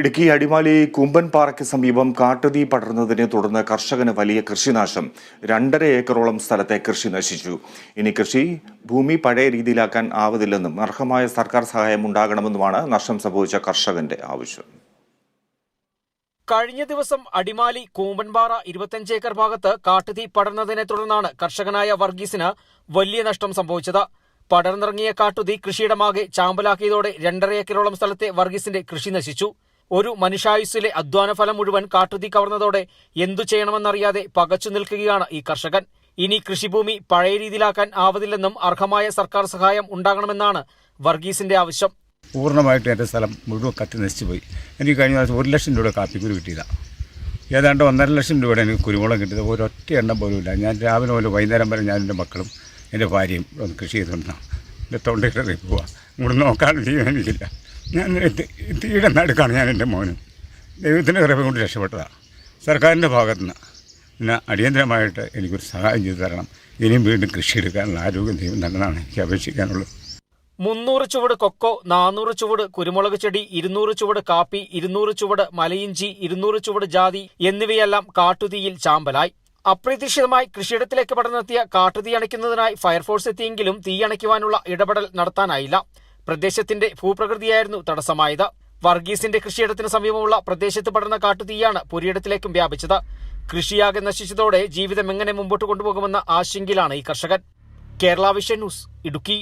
ഇടുക്കി അടിമാലി കൂമ്പൻപാറയ്ക്ക് സമീപം കാട്ടുതീ പടർന്നതിനെ തുടർന്ന് കർഷകന് വലിയ കൃഷിനാശം. രണ്ടര ഏക്കറോളം സ്ഥലത്തെ കൃഷി നശിച്ചു. ഇനി കൃഷി ഭൂമി പഴയ രീതിയിലാക്കാൻ ആവതില്ലെന്നും അർഹമായ സർക്കാർ സഹായം ഉണ്ടാകണമെന്നുമാണ് നഷ്ടം സംഭവിച്ച കർഷകന്റെ ആവശ്യം. കഴിഞ്ഞ ദിവസം അടിമാലി കൂമ്പൻപാറ ഇരുപത്തഞ്ച് ഏക്കർ ഭാഗത്ത് കാട്ടുതീ പടർന്നതിനെ തുടർന്നാണ് കർഷകനായ വർഗീസിന് വലിയ നഷ്ടം സംഭവിച്ചത്. പടർന്നിറങ്ങിയ കാട്ടുതീ കൃഷിയിടമാകെ ചാമ്പലാക്കിയതോടെ രണ്ടര ഏക്കറോളം സ്ഥലത്തെ വർഗീസിന്റെ കൃഷി നശിച്ചു. ഒരു മനുഷ്യായുസ്സിലെ അധ്വാന ഫലം മുഴുവൻ കാട്ടുതീ കവർന്നതോടെ എന്തു ചെയ്യണമെന്നറിയാതെ പകച്ചു നിൽക്കുകയാണ് ഈ കർഷകൻ. ഇനി കൃഷിഭൂമി പഴയ രീതിയിലാക്കാൻ ആവതില്ലെന്നും അർഹമായ സർക്കാർ സഹായം ഉണ്ടാകണമെന്നാണ് വർഗീസിന്റെ ആവശ്യം. പൂർണമായിട്ട് എന്റെ സ്ഥലം മുഴുവൻ കത്തി നശിച്ചു പോയി എനിക്ക് കഴിഞ്ഞ പ്രാവശ്യം ഒരു ലക്ഷം രൂപയുടെ കാപ്പിക്കുരു കിട്ടിയതാണ് ഏതാണ്ട് ഒന്നര ലക്ഷം രൂപയുടെ എനിക്ക് കുരുമുളക് കിട്ടിയത് ഒരൊറ്റ എണ്ണം പോലും ഇല്ല. ഞാൻ രാവിലെ മുതൽ വൈകുന്നേരം വരെ ഞാൻ എന്റെ മക്കളും എന്റെ ഭാര്യയും കൃഷി ചെയ്തുകൊണ്ടാണ്. എന്റെ തൊണ്ടയിലേക്ക് പോവാം. ഇങ്ങോട്ട് നോക്കാൻ ജീവൻ എനിക്കില്ല ഞാൻ തീയുടെ നടുക്കാണ് ഞാൻ എന്റെ മോനും. ദൈവത്തിന്റെ കൃപ കൊണ്ട് രക്ഷപ്പെട്ടതാണ്. സർക്കാരിന്റെ ഭാഗത്തു നിന്ന് പിന്നെ അടിയന്തരമായിട്ട് എനിക്കൊരു സഹായം ചെയ്തു തരണം. ഇനിയും വീണ്ടും കൃഷി എടുക്കാനുള്ള ആരോഗ്യം ദൈവം തന്നതാണ് എനിക്ക് അപേക്ഷിക്കാനുള്ളത്. മുന്നൂറ് ചുവട് കൊക്കോ നാനൂറ് ചുവട് കുരുമുളക് ചെടി ഇരുന്നൂറ് ചുവട് കാപ്പി ഇരുന്നൂറ് ചുവട് മലയിഞ്ചി ഇരുന്നൂറ് ചുവട് ജാതി എന്നിവയെല്ലാം കാട്ടുതീയിൽ ചാമ്പലായി. അപ്രതീക്ഷിതമായി കൃഷിയിടത്തിലേക്ക് പടർന്നെത്തിയ കാട്ടുതീ അണയ്ക്കുന്നതിനായി ഫയർഫോഴ്സ് എത്തിയെങ്കിലും തീ അണയ്ക്കുവാനുള്ള ഇടപെടൽ നടത്താനായില്ല. പ്രദേശത്തിന്റെ ഭൂപ്രകൃതിയായിരുന്നു തടസ്സമായത്. വർഗീസിന്റെ കൃഷിയിടത്തിന് സമീപമുള്ള പ്രദേശത്ത് പടർന്ന കാട്ടുതീയാണ് പുരിയിടത്തിലേക്കും വ്യാപിച്ചത്. കൃഷിയാകെ നശിച്ചതോടെ ജീവിതം എങ്ങനെ മുമ്പോട്ട് കൊണ്ടുപോകുമെന്ന ആശങ്കയിലാണ് ഈ കർഷകൻ. Kerala vision news Idukki.